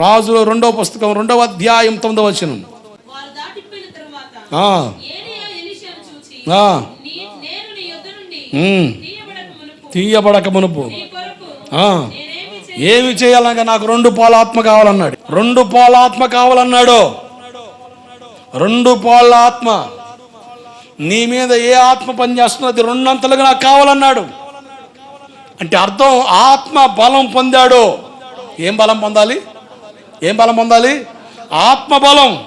రాజుల రెండవ పుస్తకం రెండవ అధ్యాయం తొమ్మిదవ వచనం. తీయబడక మునుపు ఏమి చేయాలనగా నాకు రెండు పాల ఆత్మ కావాలన్నాడు. రెండు పాల ఆత్మ కావాలన్నాడు. రెండు పాల ఆత్మ నీ మీద ఏ ఆత్మ పనిచేస్తుందో అది రెండంతలుగా నాకు కావాలన్నాడు. అంటే అర్థం ఆత్మ బలం పొందాడు. ఏం బలం పొందాలి? ఏం బలం పొందాలి? ఆత్మబలం.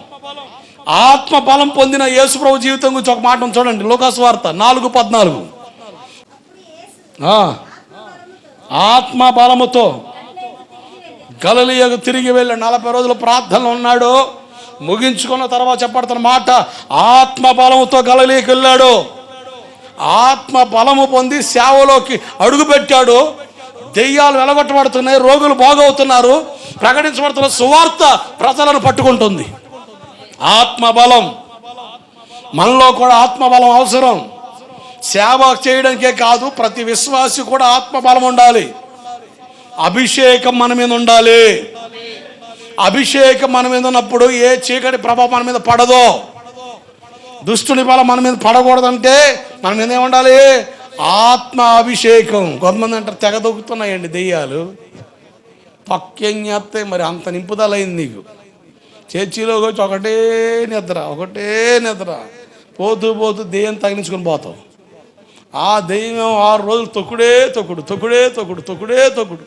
ఆత్మబలం పొందిన యేసుప్రభు జీవితం గురించి ఒక మాట చూడండి లోకాసు వార్త నాలుగు పద్నాలుగు. ఆత్మబలముతో ఆత్మ బలముతో గలలియకు తిరిగి వెళ్ళి నలభై రోజులు ప్రార్థనలు ఉన్నాడు. ముగించుకున్న తర్వాత చెప్పడుతున్న మాట ఆత్మ బలముతో గలలియకు వెళ్ళాడు. ఆత్మ బలము పొంది సేవలోకి అడుగుపెట్టాడు. దెయ్యాలు వెలగొట్టబడుతున్నాయి రోగులు బాగవుతున్నారు ప్రకటించబడుతున్న సువార్త ప్రజలను పట్టుకుంటుంది. ఆత్మబలం. మనలో కూడా ఆత్మబలం అవసరం. సేవ చేయడానికే కాదు ప్రతి విశ్వాసి కూడా ఆత్మ బలం ఉండాలి. అభిషేకం మన మీద ఉండాలి. అభిషేకం మన మీద ఉన్నప్పుడు ఏ చీకటి ప్రభావం మన మీద పడదో దుష్టుని బలం మన మీద పడకూడదంటే మన మీద ఏముండాలి ఆత్మ అభిషేకం కొంతమంది అంటారు తెగ దొక్కుతున్నాయండి దెయ్యాలు. పక్యం చేస్తే మరి అంత నింపుదలైంది నీకు. చర్చిలోకి వచ్చి ఒకటే నిద్ర ఒకటే నిద్ర. పోతూ పోతూ దెయ్యం తగిలించుకొని పోతావు. ఆ దెయ్యం ఆరు రోజులు తొక్కుడే తొక్కుడు తొక్కుడే తొక్కుడు తొక్కుడే తొక్కుడు.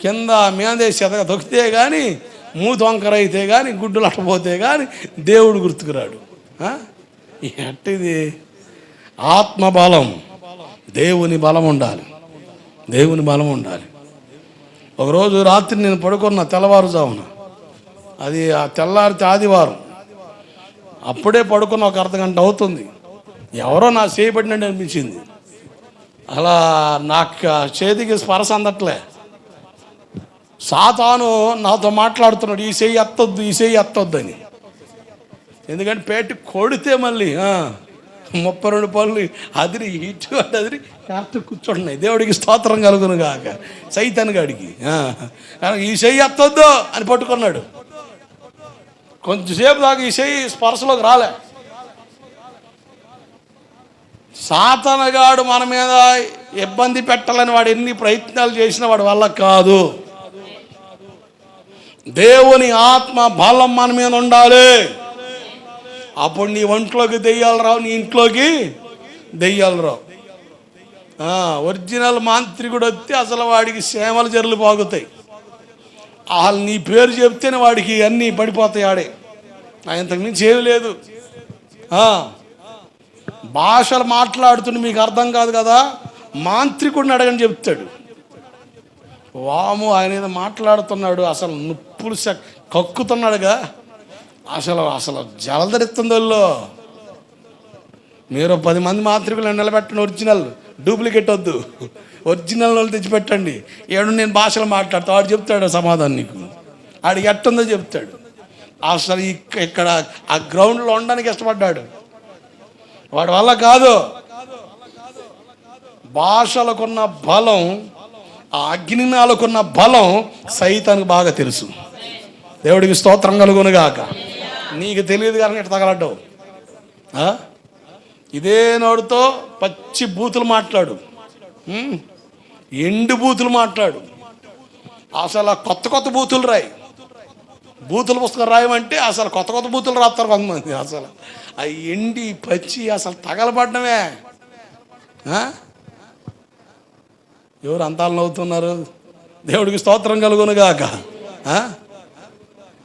కింద మీదే చెతక తొక్కితే కానీ మూతి వంకర అయితే కానీ గుడ్డు అట్టపోతే కానీ దేవుడు గుర్తుకురాడు ఎట్టిది ఆత్మబలం. దేవుని బలం ఉండాలి. దేవుని బలం ఉండాలి. ఒకరోజు రాత్రి నేను పడుకున్న తెల్లవారుజామున అది ఆ తెల్లారితే ఆదివారం. అప్పుడే పడుకున్న ఒక అర్ధ గంట అవుతుంది. ఎవరో నా చేయబడినట్టు అనిపించింది అలా నాకు చేతికి స్పర్శ అందట్లే. సాతాను నాతో మాట్లాడుతున్నాడు ఈ చేయి ఎత్తొద్దు ఈ చేయి ఎత్తొద్దు అని. ఎందుకంటే పేట కొడితే మళ్ళీ ముప్పై రెండు పనులు అదిరి ఇటు అటు అదిరి కరెక్ట్ కూర్చుంటున్నాయి. దేవుడికి స్తోత్రం కలుగును కాక సైతాన్ గాడికి ఈ చెయ్యి ఎత్తొద్దు అని పట్టుకున్నాడు. కొంచెంసేపు దాకా ఈ చెయ్యి స్పర్శలోకి రాలే. సాతనగాడు మన మీద ఇబ్బంది పెట్టాలని వాడు ఎన్ని ప్రయత్నాలు చేసినా వాడి వల్ల కాదు. దేవుని ఆత్మ బలం మన మీద ఉండాలి. అప్పుడు నీ ఒంట్లోకి దెయ్యాలు రావు నీ ఇంట్లోకి దెయ్యాలు రావు. ఒరిజినల్ మాంత్రికుడు వస్తే అసలు వాడికి సేమల జర్లు బాగుతాయి. వాళ్ళు నీ పేరు చెప్తేనే వాడికి అన్నీ పడిపోతాయి ఆడే. ఆ, ఇంతకు మించి ఏమి లేదు. భాషలు మాట్లాడుతుంటే మీకు అర్థం కాదు కదా మాంత్రికుడిని అడగని చెప్తాడు. వాము ఆయన ఏదో మాట్లాడుతున్నాడు అసలు నొప్పులు కక్కుతున్నాడుగా. అసలు అసలు జలధరిస్తుందో మీరు పది మంది మాంత్రికులను నిలబెట్టండి ఒరిజినల్ డూప్లికేట్ వద్దు. ఒరిజినల్ వాళ్ళు తెచ్చిపెట్టండి. ఏడు నేను భాషలు మాట్లాడతా. వాడు చెప్తాడు సమాధానం నీకు. ఆడు ఎట్టుందో చెప్తాడు. అసలు ఇక్కడ ఆ గ్రౌండ్లో ఉండడానికి ఇష్టపడ్డాడు. వాడి వల్ల కాదు. భాషలకున్న బలం ఆ అగ్నినాలకున్న బలం సైతానికి బాగా తెలుసు. దేవుడికి స్తోత్రం కలుగునుగాక. నీకు తెలియదు కానీ ఇట్లా తగలడ్డావు? ఇదే నోడుతో పచ్చి బూతులు మాట్లాడు. ఎండు బూతులు మాట్లాడు. అసలు కొత్త కొత్త బూతులు రాయి. బూతుల పుస్తకం రాయమంటే అసలు కొత్త కొత్త బూతులు రాస్తారు కొంతమంది అసలు. ఆ ఎండి పచ్చి అసలు తగలబడ్డమే. ఎవరు అంతాలు నవ్వుతున్నారు? దేవుడికి స్తోత్రం కలుగునుగాక ఆ?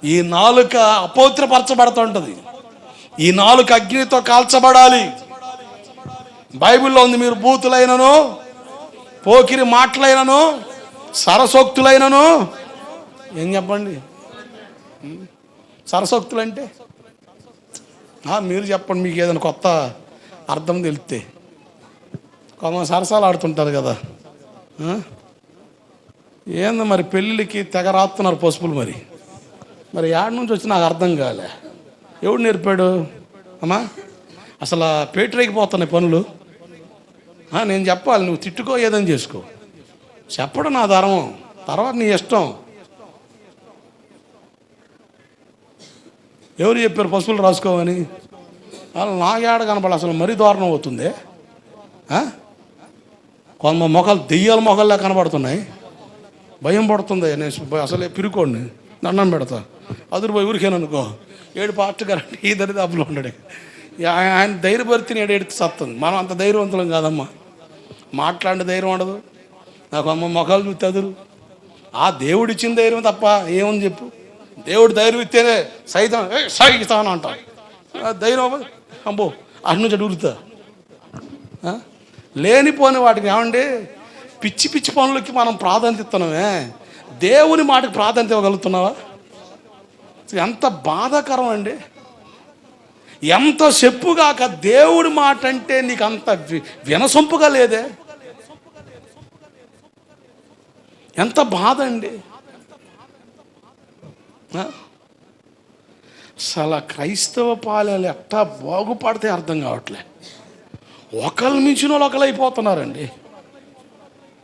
ఈ నాలుక అపవిత్రపరచబడుతుంటది. ఈ నాలుక అగ్నితో కాల్చబడాలి. బైబిల్లో ఉంది మీరు బూతులైనను పోకిరి మాటలైనను సరసోక్తులైనను. ఏం చెప్పండి? సరసోక్తులు అంటే మీరు చెప్పండి మీకు ఏదైనా కొత్త అర్థం తెలిస్తే. కొంత సరసాలు ఆడుతుంటారు కదా. ఏంది మరి పెళ్ళిళ్ళకి తెగ రాస్తున్నారు పసుపులు మరి? మరి యాడ నుంచి వచ్చి నాకు అర్థం కాలే. ఎవడు నేర్పాడు? అమ్మా అసలు పేటరేకిపోతున్నాయి పనులు. నేను చెప్పాలి నువ్వు తిట్టుకో ఏదని చేసుకో. చెప్పడం నా ధర్మం తర్వాత నీ ఇష్టం. ఎవరు చెప్పారు పశువులు రాసుకోమని వాళ్ళు నాగేడ కనపడాలి అసలు మరీ దారుణం అవుతుంది. కొంత మొఖాలు దెయ్యాల మొఖల్లా కనబడుతున్నాయి భయం పడుతుంది నేను అసలే పిరుకోండి దండం పెడతా. అదురు పోయి ఊరికేననుకో ఏడు పాస్ట్ కరెంట్ ఈ దరిదాపులో ఉన్నాడు ఆయన ఆయన ఏడు ఏడు సత్తుంది. మనం అంత ధైర్యవంతులం కాదమ్మా. మాట్లాడే ధైర్యం ఉండదు. నాకు అమ్మ మొఖాలు చూస్తే అదురు. ఆ దేవుడు ఇచ్చిన ధైర్యం తప్ప ఏముంది చెప్పు. దేవుడు ధైర్యం ఇస్తేనే సైతం ఏ సైతాను అంటాం. ధైర్యం అంబో అటు నుంచి అడుగుతా లేనిపోని వాటికి ఏమండి? పిచ్చి పిచ్చి పనులకి మనం ప్రాధాన్యత ఇస్తున్నామే. దేవుని మాటకు ప్రాధాన్యత ఇవ్వగలుగుతున్నావా? ఎంత బాధాకరం అండి ఎంత చెప్పుగాక దేవుడి మాట అంటే నీకు అంత వినసొంపుగా లేదే. ఎంత బాధ అండి అసలు క్రైస్తవ పాలనలు ఎట్టా బాగుపడితే అర్థం కావట్లే. ఒకళ్ళు మించిన వాళ్ళు ఒకళ్ళు అయిపోతున్నారండి.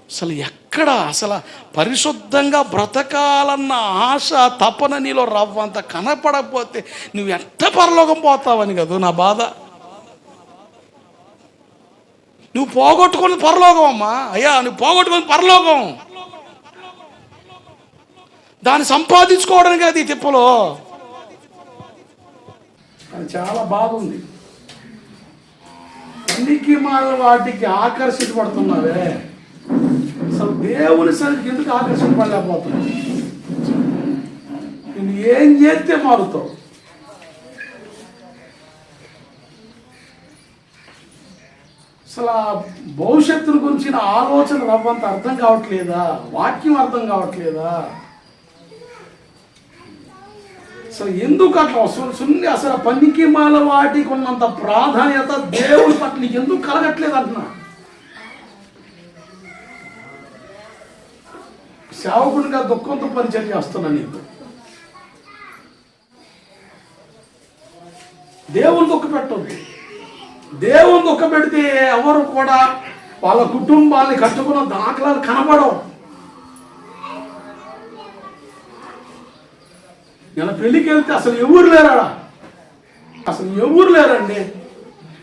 అసలు ఎక్కడ అసలు పరిశుద్ధంగా బ్రతకాలన్న ఆశ తపన నీలో రవ్వంత కనపడకపోతే నువ్వు ఎట్ట పరలోకం పోతావని కదా నా బాధ? నువ్వు పోగొట్టుకుని పరలోకం అమ్మా. అయ్యా నువ్వు పోగొట్టుకుని పరలోకం. దాన్ని సంపాదించుకోవడానికి అది తిప్పలో. అది చాలా బాధ ఉంది. అన్నికి మాల వాటికి ఆకర్షించబడుతున్నావే. అసలు దేవుని సరికి ఎందుకు ఆకర్షించబడలేకపోతున్నావు నేను ఏం చేస్తే మారుతావు? అసలు ఆ భవిష్యత్తును గురించిన ఆలోచన రవ్వంత అర్థం కావట్లేదా? వాక్యం అర్థం కావట్లేదా? అసలు ఎందుకు అట్లా సున్ని అసలు పనికి మాల వాటికి ఉన్నంత ప్రాధాన్యత దేవుడి పట్ల ఎందుకు కలగట్లేదు అంటున్నా? సేవకుడిగా దుఃఖంతో పరిచయం చేస్తున్నా నీకు. దేవుని దుఃఖ పెట్టద్దు. దేవుని దుఃఖ పెడితే ఎవరు కూడా వాళ్ళ కుటుంబాన్ని కట్టుకున్న దాఖలాలు కనపడవు నేను పెళ్ళికి వెళ్తే అసలు ఎవరు లేరాడా? అసలు ఎవరు లేరండి?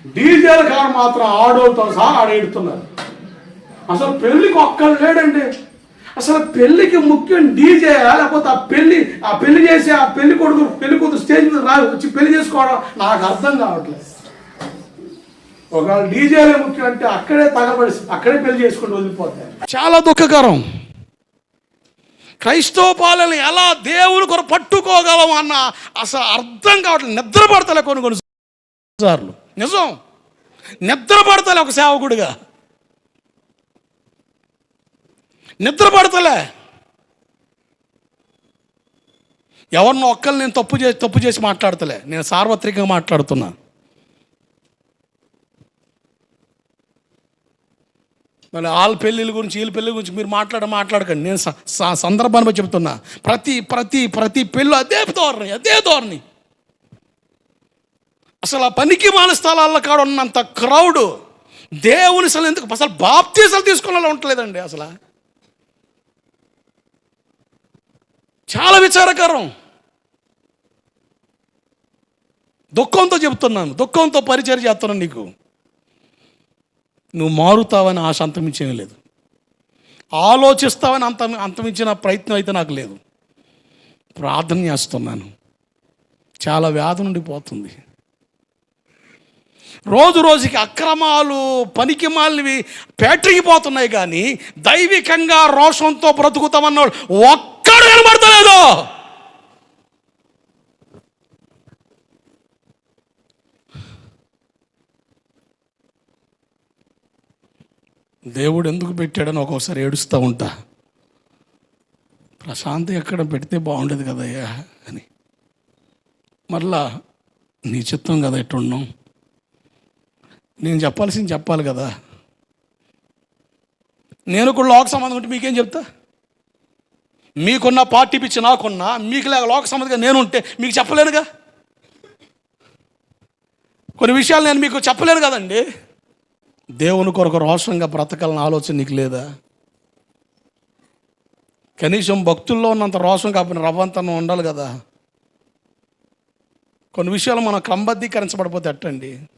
డీజేల కారు మాత్రం ఆడోతో సహా ఆడేడుతున్నారు. అసలు పెళ్ళికి ఒక్కడు లేడండి. అసలు పెళ్ళికి ముఖ్యం డీజే లేకపోతే ఆ పెళ్ళి ఆ పెళ్ళి చేసి ఆ పెళ్ళి కొడుకు పెళ్ళి కూతురు స్టేజ్ మీద రా వచ్చి పెళ్ళి చేసుకోవడం నాకు అర్థం కావట్లేదు. ఒకవేళ డీజేలే ముఖ్యం అంటే అక్కడే తగబడి అక్కడే పెళ్ళి చేసుకుంటూ వదిలిపోతాయి చాలా దుఃఖకరం. క్రైస్తవ పాలన ఎలా దేవుని కొర పట్టుకోగలం అన్న అసలు అర్థం కావట్లేదు. నిద్ర పడతలే కొన్ని కొన్ని సార్లు. నిజం. నిద్ర పడతలే ఒక సేవకుడిగా. నిద్ర పడతలే ఎవరినో ఒక్కరు నేను తప్పు చేసి తప్పు చేసి మాట్లాడతలే. నేను సార్వత్రికంగా మాట్లాడుతున్నా. మళ్ళీ వాళ్ళ పెళ్ళిళ్ళ గురించి వీళ్ళ పెళ్ళి గురించి మీరు మాట్లాడ మాట్లాడకండి. నేను స- స- సందర్భాన్ని బట్టి చెప్తున్నా. ప్రతి ప్రతి ప్రతి పెళ్ళి అదే ధోరణి అదే ధోరణి. అసలు ఆ పనికి మాన స్థలాల్లో కాడ ఉన్నంత క్రౌడ్ దేవుని అసలు ఎందుకు అసలు బాప్తీసాలు తీసుకున్న ఉండలేదండి అసలు. చాలా విచారకరం. దుఃఖంతో చెబుతున్నాను దుఃఖంతో పరిచయం చేస్తున్నాను నీకు. నువ్వు మారుతావని ఆశ అంతమించేం లేదు. ఆలోచిస్తావని అంత అంతమించిన ప్రయత్నం అయితే నాకు లేదు. ప్రార్థన చేస్తున్నాను. చాలా వ్యాధి నుండి పోతుంది. రోజు రోజుకి అక్రమాలు పనికి మాలివి పేటరిగిపోతున్నాయి కానీ దైవికంగా రోషంతో బ్రతుకుతామన్నాడు ఒక్కడు కనబడతలేదు. దేవుడు ఎందుకు పెట్టాడని ఒక్కొక్కసారి ఏడుస్తూ ఉంటా. ప్రశాంతి ఎక్కడ పెడితే బాగుండేది కదయ్యా అని. మరలా నీ చిత్తం కదా ఎట్టున్నాం నేను చెప్పాల్సింది చెప్పాలి కదా. నేను కూడా లోక సంబంధం ఉంటే మీకేం చెప్తా? మీకున్న పార్టీ పిచ్చి నాకున్నా మీకు లేక లోక సంబంధంగా నేను ఉంటే మీకు చెప్పలేనుగా? కొన్ని విషయాలు నేను మీకు చెప్పలేను కదండి. దేవుని కొరకు రోషంగా బ్రతకాలని ఆలోచన నీకు లేదా? కనీసం భక్తుల్లో ఉన్నంత రోషం కాకపోయినా రవ్వంతనం ఉండాలి కదా. కొన్ని విషయాలు మనం క్రమబద్ధీకరించబడిపోతే ఎట్టండి?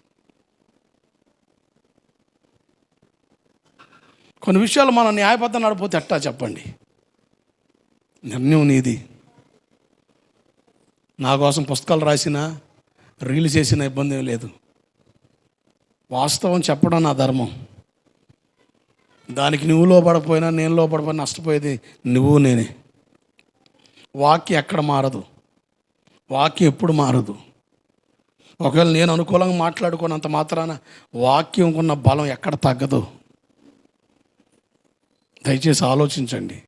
కొన్ని విషయాలు మనం న్యాయబద్ధం నడిపోతే ఎట్టా చెప్పండి? నిర్ణయం నీది. నా కోసం పుస్తకాలు రాసిన రీల్ చేసిన ఇబ్బంది ఏం లేదు. వాస్తవం చెప్పడం నా ధర్మం. దానికి నువ్వు లోపడపోయినా నేను లోపడిపోయినా నష్టపోయేది నువ్వు నేనే. వాక్యం ఎక్కడ మారదు? వాక్యం ఎప్పుడు మారదు? ఒకవేళ నేను అనుకూలంగా మాట్లాడుకున్నంత మాత్రాన వాక్యం ఉన్న బలం ఎక్కడ తగ్గదు? దయచేసి ఆలోచించండి.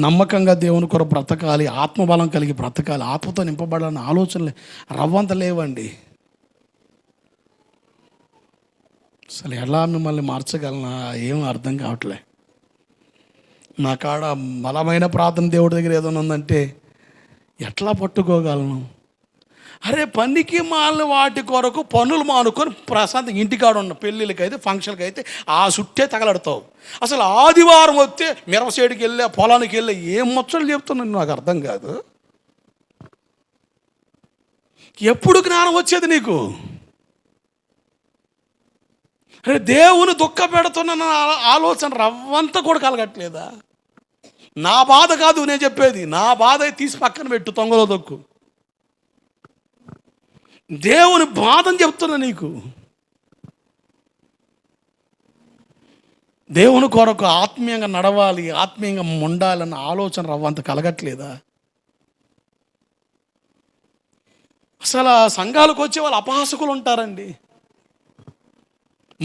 నమ్మకంగా దేవుని కొర బ్రతకాలి ఆత్మబలం కలిగి బ్రతకాలి ఆత్మతో నింపబడాలని ఆలోచనలే రవ్వంత లేవండి. అసలు ఎలా మిమ్మల్ని మార్చగలనా? ఏం అర్థం కావట్లే. నా కాడ బలమైన ప్రార్థన దేవుడి దగ్గర ఏదైనా ఉందంటే ఎట్లా పట్టుకోగలను? అరే పనికి మాలిన వాటి కొరకు పనులు మానుకొని ప్రశాంతంగా ఇంటికాడ ఉన్న పెళ్ళిళ్ళకి అయితే ఫంక్షన్కి అయితే ఆ చుట్టే తగలడతావు. అసలు ఆదివారం వస్తే మిరవసేడికి వెళ్ళే పొలానికి వెళ్ళే ఏం ముచ్చలు చెప్తున్నాను నాకు అర్థం కాదు. ఎప్పుడు జ్ఞానం వచ్చేది నీకు? అరే దేవుని దుఃఖ పెడుతున్న ఆలోచన రవ్వంతా కూడా కలగట్లేదా? నా బాధ కాదు నేను చెప్పేది. నా బాధ తీసి పక్కన పెట్టు తొంగలో దొక్కు దేవుని బాధని చెప్తున్నా నీకు. దేవుని కొరకు ఆత్మీయంగా నడవాలి ఆత్మీయంగా ఉండాలన్న ఆలోచన రవ్వంత కలగట్లేదా? అసలు సంఘాలకు వచ్చే వాళ్ళు అపహాసకులు ఉంటారండి.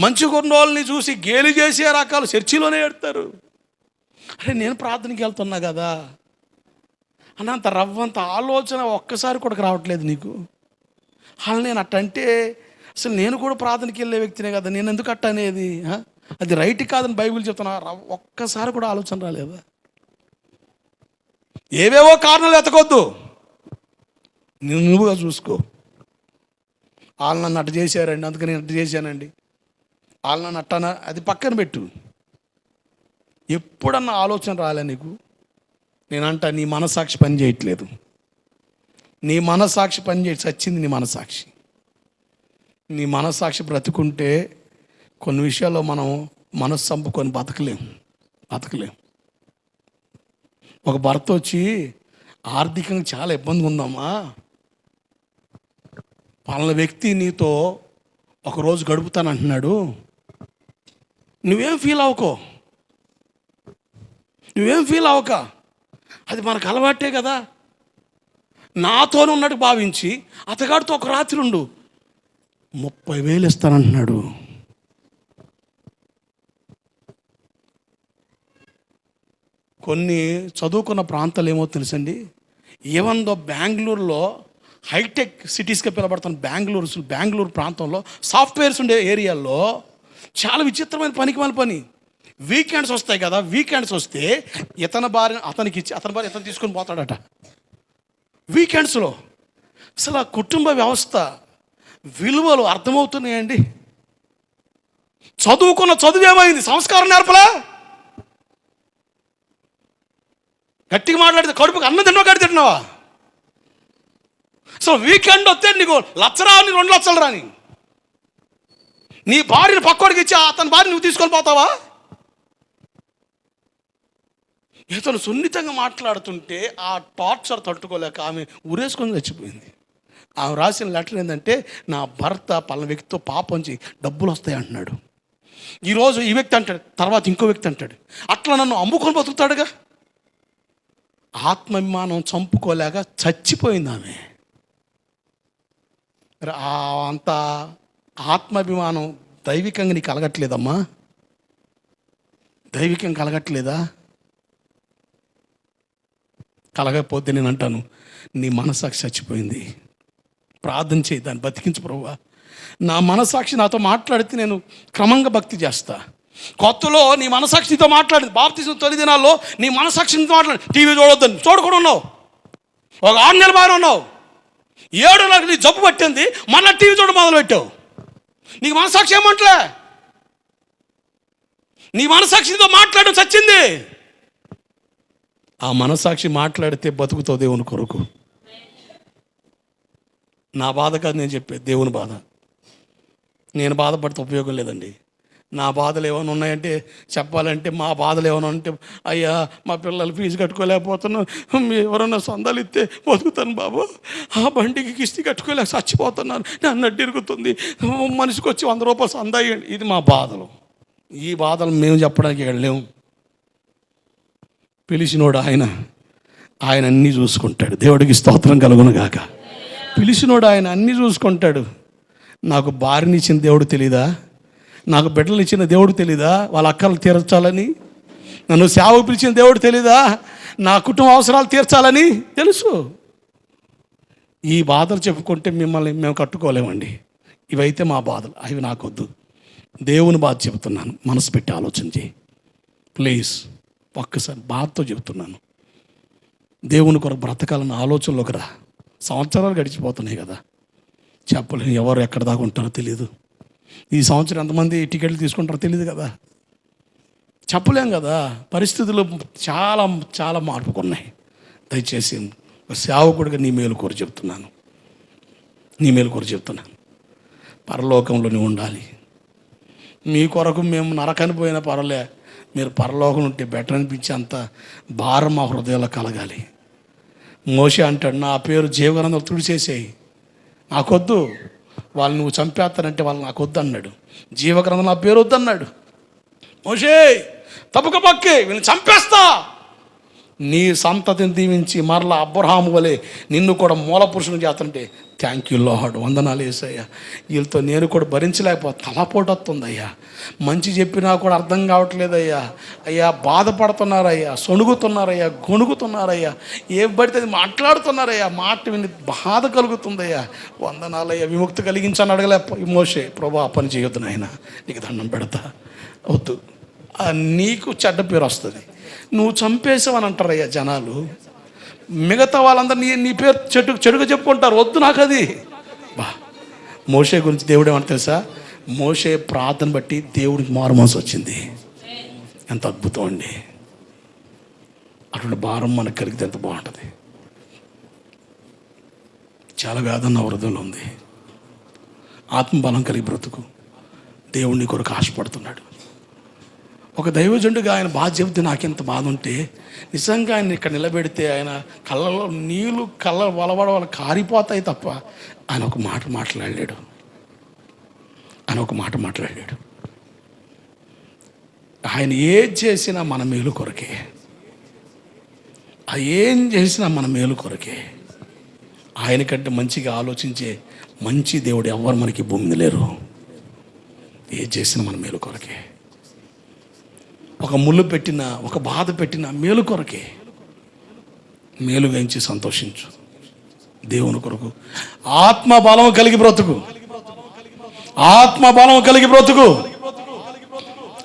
మంచి కొన్ని వాళ్ళని చూసి గేలి చేసే రకాలు చర్చిలోనే ఎడతారు అరే నేను ప్రార్థనకి వెళ్తున్నా కదా. అన్నంత రవ్వంత ఆలోచన ఒక్కసారి కూడా రావట్లేదు నీకు. వాళ్ళు నేను అట్టంటే అసలు నేను కూడా ప్రార్థనకి వెళ్ళే వ్యక్తినే కదా. నేను ఎందుకు అట్ట అనేది అది రైట్ కాదని బైబిల్ చెప్తున్నా ఒక్కసారి కూడా ఆలోచన రాలేదా? ఏవేవో కారణాలు ఎతకొద్దు నువ్వు నువ్వుగా చూసుకో. వాళ్ళు నన్ను అట్ట చేశారండి అందుకని నేను అట్ట చేశానండి. వాళ్ళని నన్ను అది పక్కన పెట్టు. ఎప్పుడన్నా ఆలోచన రాలే నీకు? నేనంట నీ మనసాక్షి పని చేయట్లేదు. నీ మనసాక్షి పని చేసి చచ్చింది నీ మనసాక్షి నీ మనసాక్షి బ్రతుకుంటే కొన్ని విషయాల్లో మనం మనసు చంపుకొని బతకలేం బతకలేం. ఒక భర్త వచ్చి ఆర్థికంగా చాలా ఇబ్బంది ఉందమ్మా. పలానా వ్యక్తి నీతో ఒకరోజు గడుపుతానంటున్నాడు. నువ్వేం ఫీల్ అవ్వకో. నువ్వేం ఫీల్ అవ్వక. అది మనకు అలవాటే కదా. నాతోనే ఉన్నట్టు భావించి అతగాడితో ఒక రాత్రి ఉండు. ముప్పై వేలు ఇస్తానంటున్నాడు. కొన్ని చదువుకున్న ప్రాంతాలు ఏమో తెలుసండి. ఏమందో బెంగళూరులో హైటెక్ సిటీస్గా పిలబడుతున్న బెంగళూరు బెంగళూరు ప్రాంతంలో సాఫ్ట్వేర్స్ ఉండే ఏరియాల్లో చాలా విచిత్రమైన పనికి మన పని. వీకెండ్స్ వస్తాయి కదా వీకెండ్స్ వస్తే ఇతని భార్య అతనికి ఇచ్చి అతని భార్య ఇతను తీసుకొని పోతాడట. వీకెండ్స్లో అసలు ఆ కుటుంబ వ్యవస్థ విలువలు అర్థమవుతున్నాయండి? చదువుకున్న చదువు ఏమైంది? సంస్కారం నేర్పలా? గట్టిగా మాట్లాడితే కడుపుకి అన్నం తిన్నావు గడి తిన్నావా? అసలు వీకెండ్ వస్తే నీకు లచ్చ రాని రెండు లక్షలు రాని. నీ భార్యను పక్కోడికి ఇచ్చి అతని భార్య నువ్వు తీసుకొని పోతావా? ఇతను సున్నితంగా మాట్లాడుతుంటే ఆ టార్చర్ తట్టుకోలేక ఆమె ఉరేసుకొని చచ్చిపోయింది. ఆమె రాసిన లెటర్ ఏంటంటే నా భర్త పలాన వ్యక్తితో పాపం చేయి డబ్బులు వస్తాయి అంటున్నాడు. ఈరోజు ఈ వ్యక్తి అంటాడు తర్వాత ఇంకో వ్యక్తి అంటాడు అట్లా నన్ను అమ్ముకొని బతుకుతాడుగా? ఆత్మాభిమానం చంపుకోలేక చచ్చిపోయింది ఆమె. మరి ఆ అంత ఆత్మాభిమానం దైవికంగా నీకు కలగట్లేదమ్మా? దైవికం కలగట్లేదా? కలగకపోతే నేను అంటాను నీ మనసాక్షి చచ్చిపోయింది. ప్రార్థన చేయి దాన్ని బతికించు ప్రభువా నా మనసాక్షి నాతో మాట్లాడితే నేను క్రమంగా భక్తి చేస్తా. కొత్తలో నీ మనసాక్షితో మాట్లాడింది బాప్తిజం తొలి దినాల్లో నీ మనసాక్షితో మాట్లాడి టీవీ చూడొద్దని. చూడకుండా ఉన్నావు. ఒక ఆరు నెలల బాగానే ఉన్నావు ఏడు నాకు నీ జబ్బు పట్టింది మళ్ళీ టీవీ చూడ మొదలు పెట్టావు నీకు మనసాక్షి ఏమంటలే? నీ మనసాక్షితో మాట్లాడు చచ్చింది. ఆ మనసాక్షి మాట్లాడితే బతుకుతావు దేవుని కొరకు. నా బాధ కాదు నేను చెప్పేది దేవుని బాధ. నేను బాధపడితే ఉపయోగం లేదండి. నా బాధలు ఏమైనా ఉన్నాయంటే చెప్పాలంటే మా బాధలు ఏమైనా ఉంటే అయ్యా మా పిల్లలు ఫీజు కట్టుకోలేకపోతున్నాను ఎవరన్నా సొందాలు ఇస్తే బతుకుతాను బాబు. ఆ బండికి కిస్తీ కట్టుకోలేక చచ్చిపోతున్నాను నన్ను అడ్డిరుగుతుంది మనిషికి వచ్చి వంద రూపాయలు సందా ఇది మా బాధలు. ఈ బాధలు మేము చెప్పడానికి వెళ్ళలేము పిలిచినోడు ఆయన ఆయన అన్నీ చూసుకుంటాడు. దేవుడికి స్తోత్రం కలుగును గాక. పిలిచినోడు ఆయన అన్నీ చూసుకుంటాడు. నాకు భార్యనిచ్చిన దేవుడు తెలీదా? నాకు బిడ్డలు ఇచ్చిన దేవుడు తెలీదా? వాళ్ళ అక్కలు తీర్చాలని? నన్ను సేవకు పిలిచిన దేవుడు తెలీదా? నా కుటుంబ అవసరాలు తీర్చాలని? తెలుసు. ఈ బాధలు చెప్పుకుంటే మిమ్మల్ని మేము కట్టుకోలేమండి. ఇవైతే మా బాధలు. అవి నాకొద్దు. దేవుని బాధ చెబుతున్నాను. మనసు పెట్టి ఆలోచన చేయి. ప్లీజ్ ఒక్కసారి బాధతో చెబుతున్నాను. దేవుని కొరకు బ్రతకాలన్న ఆలోచనలోకి రా. సంవత్సరాలు గడిచిపోతున్నాయి కదా. చెప్పలేను ఎవరు ఎక్కడ దాకా ఉంటారో తెలియదు ఈ సంవత్సరం ఎంతమంది టికెట్లు తీసుకుంటారో తెలియదు కదా. చెప్పలేం కదా. పరిస్థితులు చాలా చాలా మార్పుకున్నాయి దయచేసి ఒక సేవకుడిగా నీ మేలు కోరి చెప్తున్నాను. నీ మేలు కోరి చెప్తున్నాను. పరలోకంలోనే ఉండాలి. మీ కొరకు మేము నరకని పోయినా పర్లే మీరు పరలోకం ఉంటే బెటర్ అనిపించే అంత భారం మా హృదయంలో కలగాలి. మోసే అంటాడు నా పేరు జీవగ్రంథం తుడిచేసేయి. నాకొద్దు. వాళ్ళు నువ్వు చంపేస్తానంటే వాళ్ళు నాకు వద్దు అన్నాడు జీవగ్రంథం నా పేరు వద్దన్నాడు మోషే తప్పక పక్కే వీళ్ళని చంపేస్తా. నీ సంతతిని దీవించి మరలా అబ్రహాము వలె నిన్ను కూడా మూల పురుషుని చేస్తుంటే థ్యాంక్ యూ లోహడ్ వందనాలు వేసయ్యా వీళ్ళతో నేను కూడా భరించలేకపో తలపోటు వస్తుందయ్యా. మంచి చెప్పినా కూడా అర్థం కావట్లేదయ్యా. అయ్యా బాధపడుతున్నారయ్యా సొణుగుతున్నారయ్యా గొణుగుతున్నారయ్యా. ఏం పడితే అది మాట్లాడుతున్నారయ్యా. మాట విని బాధ కలుగుతుందయ్యా. వందనాలయ్యా. విముక్తి కలిగించని అడగలే మోసే ప్రభా ఆ పని చేయొద్దు నాయన. నీకు దండం పెడతా. వద్దు. నీకు చెడ్డ పేరు వస్తుంది. నువ్వు చంపేసావని అంటారయ్యా జనాలు. మిగతా వాళ్ళందరూ నీ నీ పేరు చెడు చెడుగా చెప్పుకుంటారు. వద్దు నాకు అది బా మోషే గురించి దేవుడు ఏమంటే తెలుసా? మోషే ప్రార్థన బట్టి దేవుడికి మారు మనసు వచ్చింది. ఎంత అద్భుతం అండి. అటువంటి భారం మనకు కలిగితే ఎంత బాగుంటుంది. చాలా వేదన నా ఉంది. ఆత్మబలం కలిగి బ్రతుకు. దేవుడిని కొరకు ఆశపడుతున్నాడు. ఒక దైవజనుడిగా ఆయన బాధ చెబితే నాకెంత బాధ ఉంటే నిజంగా ఆయన ఇక్కడ నిలబెడితే ఆయన కళ్ళలో నీళ్ళు కళ్ళ వలవడ వాళ్ళ కారిపోతాయి తప్ప ఆయన ఒక మాట మాట్లాడలేడు. ఆయన ఒక మాట మాట్లాడాడు ఆయన ఏం చేసినా మన మేలు కొరకే. ఆ ఏం చేసినా మన మేలు కొరకే. ఆయన కంటే మంచిగా ఆలోచించే మంచి దేవుడు ఎవరు మనకి భూమిని లేరు. ఏం చేసినా మన మేలు కొరకే. ఒక ముళ్ళు పెట్టిన ఒక బాధ పెట్టిన మేలు కొరకే. మేలు వేయించి సంతోషించు. దేవుని కొరకు. ఆత్మ బలం కలిగి బ్రతుకు. ఆత్మ బలం కలిగి బ్రతుకు.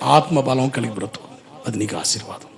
ఆత్మ బలం కలిగి బ్రతుకు. అది నీకు ఆశీర్వాదం.